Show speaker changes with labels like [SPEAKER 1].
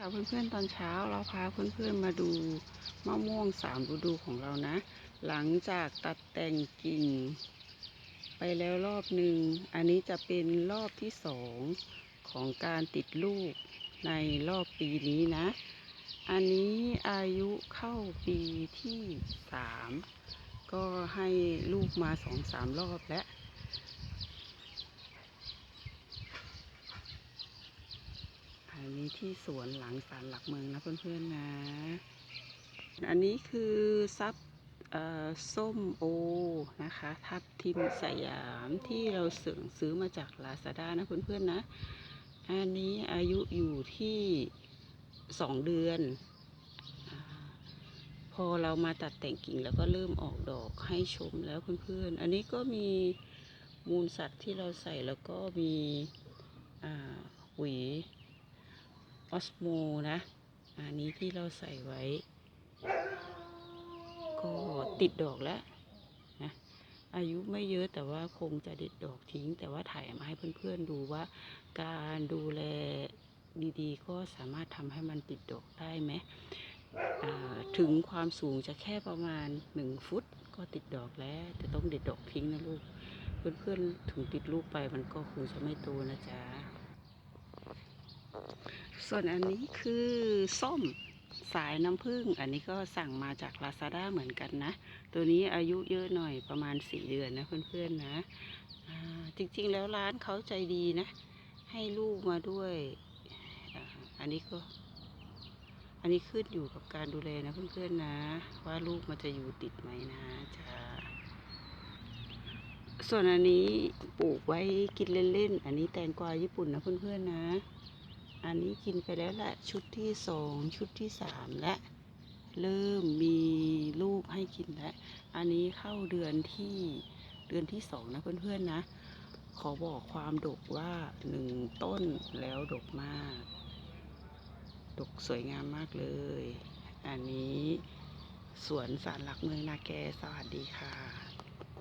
[SPEAKER 1] ค่ะเพื่อนๆตอนเช้าเราพาเพื่อนๆมาดูมะม่วงสามฤดูของเรานะ หลังจากตัดแต่งกิ่ง ไปแล้วรอบหนึ่งอันนี้จะเป็นรอบที่สองของการติดลูกในรอบปีนี้นะ อันนี้อายุเข้าปีที่สามก็ให้ลูกมาสองสามรอบแล้ว อันนี้ ที่สวนหลังศาลหลักเมืองนะเพื่อนๆนะ อันนี้คือซับส้มโอนะคะ ทับทิมสยามที่เราซื้อซื้อมาจากลาซาด้านะเพื่อนๆนะ อันนี้อายุอยู่ที่สองเดือนอพอเรามาตัดแต่งกิ่งแล้วก็เริ่มออกดอกให้ชมแล้วเพื่อนๆ อันนี้ก็มีมูลสัตว์ที่เราใส่แล้วก็มีหวี ออสโมนะ อันนี้ที่เราใส่ไว้ ก็ติดดอกแล้วนะอายุไม่เยอะแต่ว่าคงจะเด็ดดอกทิ้ง แต่ว่าถ่ายมาให้เพื่อนๆดูว่า การดูแลดีๆ ก็สามารถทำให้มันติดดอกได้ไหมถึงความสูงจะแค่ประมาณหนึ่งฟุตก็ติดดอกแล้วจะต้องเด็ดดอกทิ้งนะลูก เพื่อนๆถึงติดลูกไปมันก็คงจะไม่โตนะจ๊ะ ส่วนอันนี้คือส้มสายน้ำผึ้งอันนี้ก็สั่งมาจาก Lazada เหมือนกันนะ ตัวนี้อายุเยอะหน่อยประมาณ4เดือนนะเพื่อนๆนะจริงๆแล้วร้านเขาใจดีนะ ให้ลูกมาด้วยอันนี้ก็ อันนี้ขึ้นอยู่กับการดูแลนะเพื่อนๆนะ ว่าลูกมันจะอยู่ติดไหมนะจะส่วนอันนี้ปลูกไว้กินเล่นๆ อันนี้แตงกวาญี่ปุ่นนะเพื่อนๆนะ อันนี้กินไปแล้วแหละชุดที่สองชุดที่สามและ เริ่มมีลูกให้กินแล้ว อันนี้เข้าเดือนที่เดือนที่สองนะเพื่อนๆนะ ขอบอกความดกว่าหนึ่งต้นแล้วดกมาก ดกสวยงามมากเลย อันนี้สวนสารหลักเมืองนาแกสวัสดีค่ะ